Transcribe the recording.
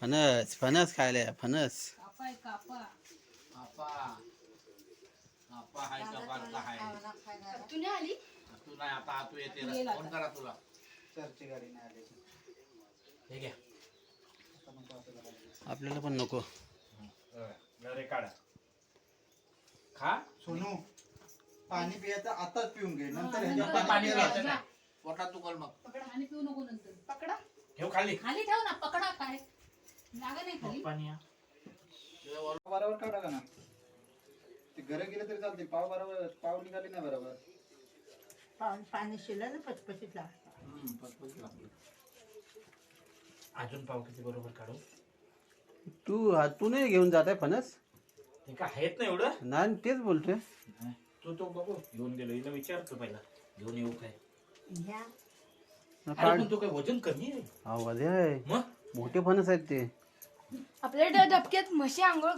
फणस फणस खायला फणस. तू तू तू तू हे मग. आपल्याला पण नको. रे काढा. खा. सोनू पाणी पियाचं आताच पिऊन घे. नंतर पाणी पाणी पोटात दुखल मग. पकडा आणि पिऊ नको नंतर. ठेव खाली. खाली ठेव ना पकडा काय. जागा नाही खाली. तुझ्या वर- बरोबर काढा का ना? ते घरं गेले तरी चालते पाव बरोबर पाव निघाली नाही बरोबर. पाणी पाणी शिरलं ना पचपचीत लागतं. हम्म, लागली. अजून पाव किती बरोबर काढू? तू हा- तू नाही घेऊन जात आहे फणस? ते काय आहेत ना एवढं? नाही तेच बोलतोय. तू तो बघू घेऊन गेलो. हिला विचारतो पहिला. घेऊन येऊ काय? ना अरे काढ. पण तू काय वजन कमी आहे? आवाज आहे. मग? मोठे फणस आहेत ते. आपल्या डबक्यात म्हशी आंघोळ